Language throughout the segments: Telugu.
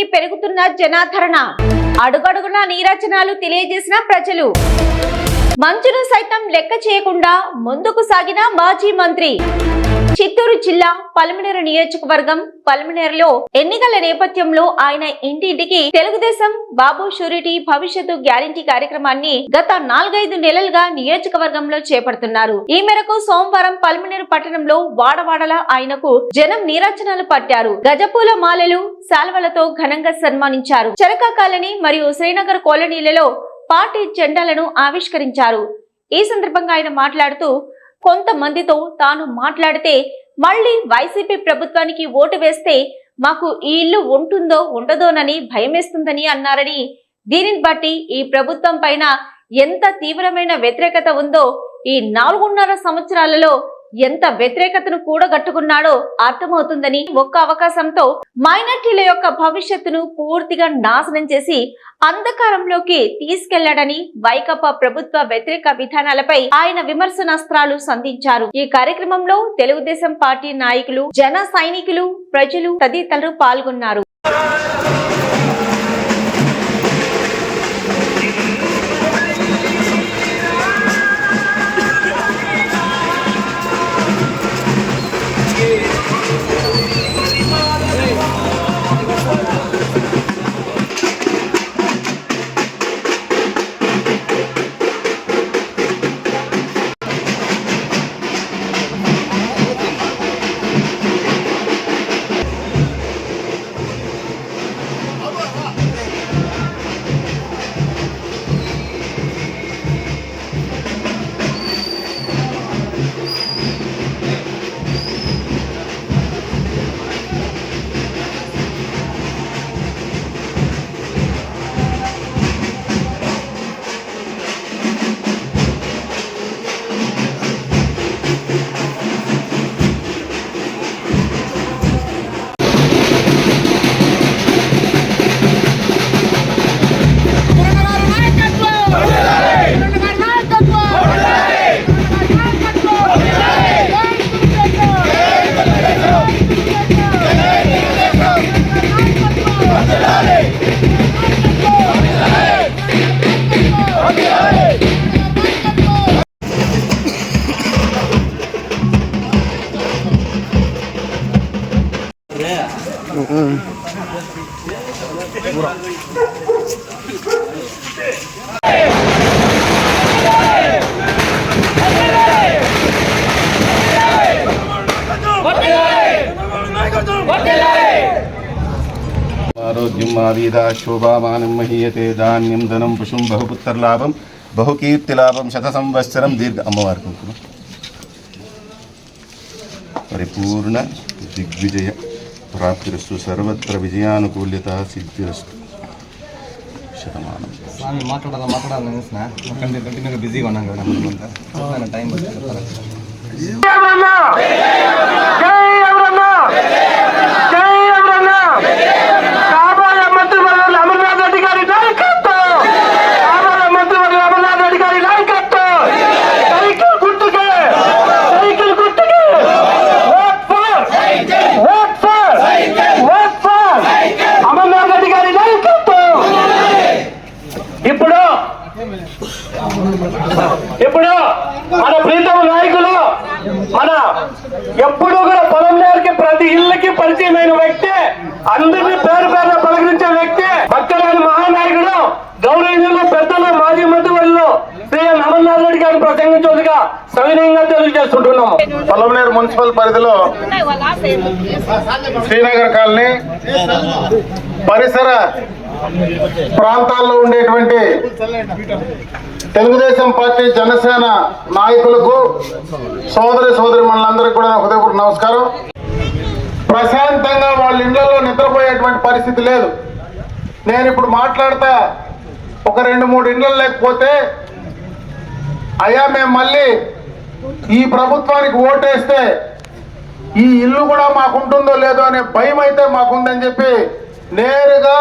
ఇంటింటికి పెరుగుతున్న జనాదరణ. అడుగడుగున నీరచనాలు తెలియజేసిన ప్రజలు. మంచును సైతం లెక్క చేయకుండా ముందుకు సాగిన మాజీ మంత్రి. చిత్తూరు జిల్లా పల్మనేరు నియోజకవర్గం పల్మనేరులో ఎన్నికల నేపథ్యంలో ఆయన ఇంటింటికి తెలుగుదేశం బాబు షూరిటీ భవిష్యత్తు గ్యారంటీ కార్యక్రమాన్ని గత నాలుగైదు నెలలుగా నియోజకవర్గంలో చేపడుతున్నారు. ఈ మేరకు సోమవారం పల్మనేరు పట్టణంలో వాడవాడల ఆయనకు జనం నీరాజనాలు పట్టారు. గజపూల మాలలు శాల్వలతో ఘనంగా సన్మానించారు. చరకా కాలనీ మరియు శ్రీనగర్ కాలనీలలో పార్టీ జెండాలను ఆవిష్కరించారు. ఈ సందర్భంగా ఆయన మాట్లాడుతూ కొంతమందితో తాను మాట్లాడితే మళ్ళీ వైసీపీ ప్రభుత్వానికి ఓటు వేస్తే మాకు ఈ ఇల్లు ఉంటుందో ఉండదోనని భయమేస్తుందని అన్నారని దీనిని బట్టి ఈ ప్రభుత్వం పైన ఎంత తీవ్రమైన వ్యతిరేకత ఉందో ఈ నాలుగున్నర సంవత్సరాలలో ఎంత వ్యతిరేకతను కూడగట్టుకున్నాడో అర్థమవుతుందని ఒక్క అవకాశంతో మైనార్టీల యొక్క భవిష్యత్తును పూర్తిగా నాశనం చేసి అంధకారంలోకి తీసుకెళ్ళాడని వైకపా ప్రభుత్వ వ్యతిరేక విధానాలపై ఆయన విమర్శనాస్త్రాలు సంధించారు. ఈ కార్యక్రమంలో తెలుగుదేశం పార్టీ నాయకులు జన సైనికులు ప్రజలు తదితరులు పాల్గొన్నారు. आरोग्यमावीदा शोभामानं महीयते धान्यं धनं पशुं बहुपुत्रलाभं बहुकीर्तिलाभं शतसंवत्सरं दीर्घ अम्मवार्कं परिपूर्ण दिग्विजय। ప్రాప్తిరస్తు సర్వత్ర విజయానుకూల్యత సిద్ధిరస్తు. శతమానం. స్వామి మాట్లాడాలా మాట్లాడాలని చూసిన? కంటే కంటిన్యూగా బిజీగా ఉన్నాం కదా మనమంతా. టైం పడుతుంది చెప్తారా ఎవరన్నా జై ఎవరన్నా జై ఎవరన్నా కాబోయే మంత్రివర్యులు అమర్నాథ్ రెడ్డి గారి నాయకత్వం కాబోయే మంత్రివర్యులు అమర్నాథ్ రెడ్డి గారి నాయకత్వం సైకిల్ గుర్తుకే సైకిల్ గుర్తుకే vote for vote for vote for Amarnath Reddy గారి నాయకత్వం ఇప్పుడు ఇప్పుడు మన ప్రీతమ నాయకులు మన ఎప్పుడు కూడా పొలం నేరికి ప్రతి ఇళ్ళకి పరిచయమైన వ్యక్తి అందరినీ పేరు పేరున పలకరించే వ్యక్తి భక్తులైన మహానాయకుడు గౌరవనీయులు పెద్దలు మాజీ మంత్రివర్యులు శ్రీ అమర్నాథ్ రెడ్డి గారిని ప్రసంగించవలసిగా సవినయంగా తెలియజేస్తుంటున్నాము. పొలంనేరు మున్సిపల్ పరిధిలో శ్రీనగర్ కాలనీ పరిసర ప్రాంతాల్లో ఉండేటువంటి తెలుగుదేశం పార్టీ జనసేన నాయకులకు సోదరి సోదరి మనందరికీ కూడా హృదయపూర్వక నమస్కారం. ప్రశాంతంగా వాళ్ళ ఇళ్ళలో నిద్రపోయేటువంటి పరిస్థితి లేదు. నేను ఇప్పుడు మాట్లాడతా ఒక రెండు మూడు ఇండ్లు లేకపోతే అయ్యా మేము మళ్ళీ ఈ ప్రభుత్వానికి ఓటేస్తే ఈ ఇల్లు కూడా మాకుంటుందో లేదో అనే భయం అయితే మాకుందని చెప్పి నేరుగా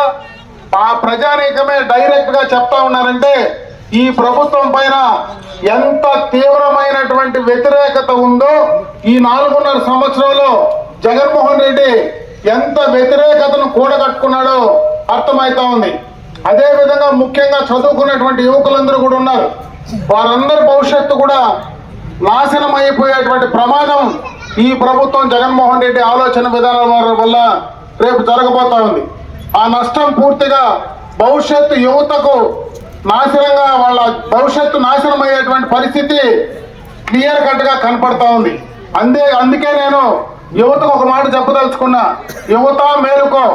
ఆ ప్రజానీకమే డైరెక్ట్గా చెప్తా ఉన్నారంటే ఈ ప్రభుత్వం పైన ఎంత తీవ్రమైనటువంటి వ్యతిరేకత ఉందో ఈ నాలుగున్నర సంవత్సరంలో జగన్మోహన్ రెడ్డి ఎంత వ్యతిరేకతను కూడగట్టుకున్నాడో అర్థమవుతా ఉంది. అదేవిధంగా ముఖ్యంగా చదువుకున్నటువంటి యువకులందరూ కూడా ఉన్నారు. వారందరి భవిష్యత్తు కూడా నాశనం అయిపోయేటువంటి ప్రమాదం ఈ ప్రభుత్వం జగన్మోహన్ రెడ్డి ఆలోచన విధానాల వల్ల రేపు జరగబోతా ఉంది. ఆ నష్టం పూర్తిగా భవిష్యత్తు యువతకు నాశనంగా వాళ్ళ భవిష్యత్తు నాశనం అయ్యేటువంటి పరిస్థితి క్లియర్ కట్గా కనపడతా ఉంది. అందే అందుకే నేను యువతకు ఒక మాట చెప్పదలుచుకున్నా. యువత మేలుకో.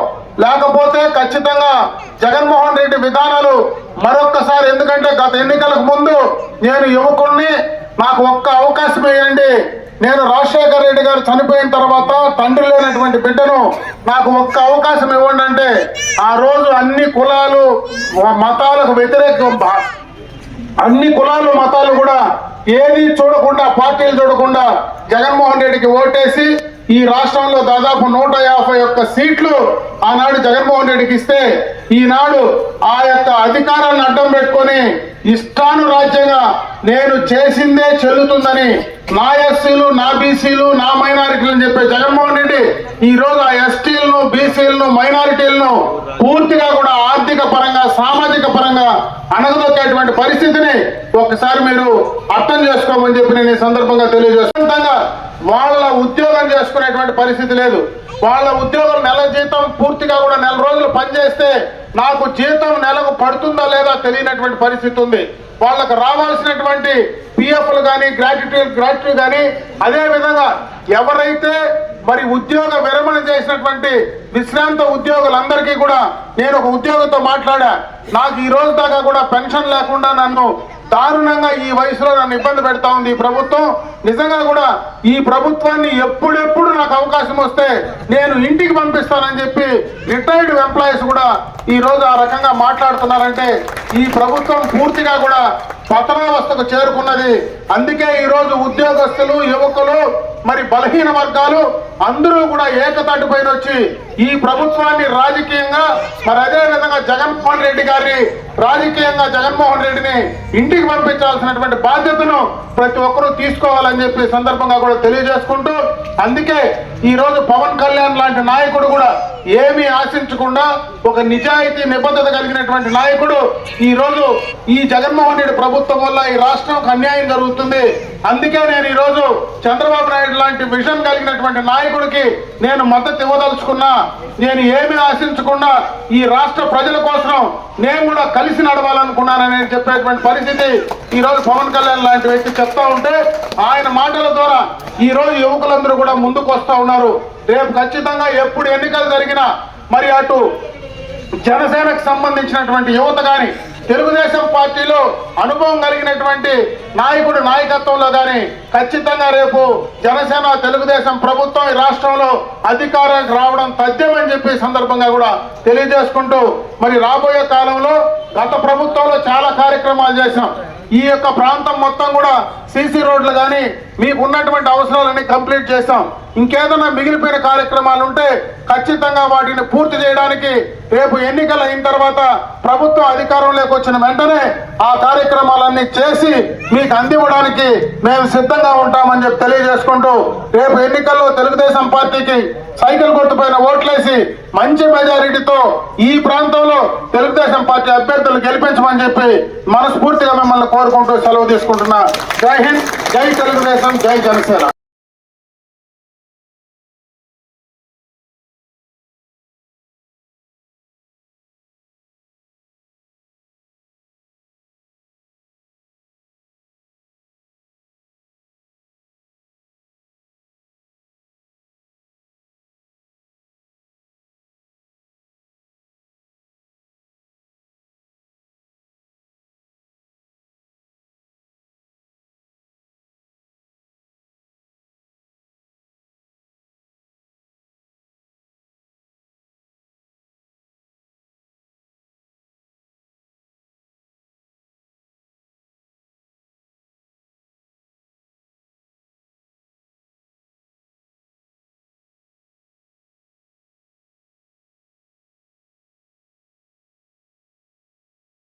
లేకపోతే ఖచ్చితంగా జగన్మోహన్ రెడ్డి విధానాలు మరొక్కసారి ఎందుకంటే గత ఎన్నికలకు ముందు నేను యువకుడిని నాకు ఒక్క అవకాశం ఇవ్వండి. నేను రాజశేఖర రెడ్డి గారు చనిపోయిన తర్వాత తండ్రి లేనటువంటి బిడ్డను నాకు ఒక్క అవకాశం ఇవ్వండి అంటే ఆ రోజు అన్ని కులాలు మతాలకు వ్యతిరేకం అన్ని కులాలు మతాలు కూడా ఏది చూడకుండా పార్టీలు చూడకుండా జగన్మోహన్ రెడ్డికి ఓటేసి ఈ రాష్ట్రంలో దాదాపు నూట యాభై ఒక్క సీట్లు ఆనాడు జగన్మోహన్ రెడ్డికి ఇస్తే ఈనాడు ఆ యొక్క అధికారాన్ని అడ్డం పెట్టుకొని ఇష్టానురాజ్యంగా నేను చేసిందే చెల్లుతుందని నా ఎస్సీలు నా బీసీలు నా మైనారిటీలు అని చెప్పే జగన్మోహన్ రెడ్డి ఈ రోజు ఆ ఎస్టీలను బీసీలను మైనారిటీలను పూర్తిగా కూడా ఆర్థిక పరంగా సామాజిక పరంగా అణగదొక్కేటువంటి పరిస్థితిని ఒకసారి మీరు అర్థం చేసుకోమని చెప్పి నేను ఈ సందర్భంగా తెలియజేస్తాను వాళ్ళ ఉద్యోగం చేసుకునేటువంటి పరిస్థితి లేదు. వాళ్ళ ఉద్యోగం నెల జీతం పూర్తిగా కూడా నెల రోజులు పనిచేస్తే నాకు జీతం నెలకు పడుతుందా లేదా తెలియనటువంటి పరిస్థితి ఉంది. వాళ్ళకు రావాల్సినటువంటి పిఎఫ్లు కానీ గ్రాట్యుటీ గ్రాట్యుటీ కానీ అదేవిధంగా ఎవరైతే మరి ఉద్యోగ విరమణ చేసినటువంటి విశ్రాంత ఉద్యోగులందరికీ కూడా నేను ఒక ఉద్యోగంతో మాట్లాడా నాకు ఈ రోజు దాకా కూడా పెన్షన్ లేకుండా నన్ను దారుణంగా ఈ వయసులో నన్ను ఇబ్బంది పెడతా ఉంది ఈ ప్రభుత్వం. నిజంగా కూడా ఈ ప్రభుత్వాన్ని ఎప్పుడెప్పుడు నాకు అవకాశం వస్తే నేను ఇంటికి పంపిస్తానని చెప్పి రిటైర్డ్ ఎంప్లాయీస్ కూడా ఈ రోజు ఆ రకంగా మాట్లాడుతున్నారంటే ఈ ప్రభుత్వం పూర్తిగా కూడా పతనావస్థకు చేరుకున్నది. అందుకే ఈరోజు ఉద్యోగస్తులు యువకులు మరి బలహీన వర్గాలు అందరూ కూడా ఏకతాటి పైన వచ్చి ఈ ప్రభుత్వాన్ని రాజకీయంగా మరి అదే విధంగా జగన్మోహన్ రెడ్డి గారిని రాజకీయంగా జగన్మోహన్ రెడ్డిని ఇంటికి పంపించాల్సినటువంటి బాధ్యతను ప్రతి ఒక్కరూ తీసుకోవాలని చెప్పి సందర్భంగా కూడా తెలియజేసుకుంటూ అందుకే ఈ రోజు పవన్ కళ్యాణ్ లాంటి నాయకుడు కూడా ఏమీ ఆశించకుండా ఒక నిజాయితీ నిబద్ధత కలిగినటువంటి నాయకుడు ఈ రోజు ఈ జగన్మోహన్ రెడ్డి ప్రభుత్వం వల్ల ఈ రాష్ట్రంకు అన్యాయం జరుగుతుంది. అందుకే నేను ఈరోజు చంద్రబాబు నాయుడు లాంటి విజన్ కలిగినటువంటి నాయకుడికి నేను మద్దతు ఇవ్వదలుచుకున్నా. నేను ఏమి ఆశించకుండా ఈ రాష్ట్ర ప్రజల కోసం నేను కూడా కలిసి నడవాలనుకున్నానని చెప్పేటువంటి పరిస్థితి ఈరోజు పవన్ కళ్యాణ్ లాంటి వ్యక్తి చెప్తా ఉంటే ఆయన మాటల ద్వారా ఈరోజు యువకులందరూ కూడా ముందుకు వస్తూ ఉన్నారు. రేపు ఖచ్చితంగా ఎప్పుడు ఎన్నికలు జరిగినా మరి అటు జనసేనకు సంబంధించినటువంటి యువత కానీ తెలుగుదేశం పార్టీలో అనుభవం కలిగినటువంటి నాయకుడు నాయకత్వంలో కానీ ఖచ్చితంగా రేపు జనసేన తెలుగుదేశం ప్రభుత్వం ఈ రాష్ట్రంలో అధికారానికి రావడం తథ్యమని చెప్పి సందర్భంగా కూడా తెలియజేసుకుంటూ మరి రాబోయే కాలంలో గత ప్రభుత్వంలో చాలా కార్యక్రమాలు చేశాం. ఈ యొక్క ప్రాంతం మొత్తం కూడా సీసీ రోడ్లు కానీ మీకు ఉన్నటువంటి అవసరాలన్నీ కంప్లీట్ చేస్తాం. ఇంకేదన్నా మిగిలిపోయిన కార్యక్రమాలు ఉంటే ఖచ్చితంగా వాటిని పూర్తి చేయడానికి రేపు ఎన్నికలు అయిన తర్వాత ప్రభుత్వం అధికారంలోకి వచ్చిన వెంటనే ఆ కార్యక్రమాలన్నీ చేసి మీకు అందివ్వడానికి మేము సిద్ధంగా ఉంటామని చెప్పి తెలియజేసుకుంటూ రేపు ఎన్నికల్లో తెలుగుదేశం పార్టీకి సైకిల్ గుర్తుపైన ఓట్లేసి మంచి మెజారిటీతో ఈ ప్రాంతంలో తెలుగుదేశం పార్టీ అభ్యర్థులు గెలిపించమని చెప్పి మనస్ఫూర్తిగా మిమ్మల్ని కోరుకుంటూ సెలవు తీసుకుంటున్నా. జై హింద్ జై తెలుగుదేశం. జై జనసేన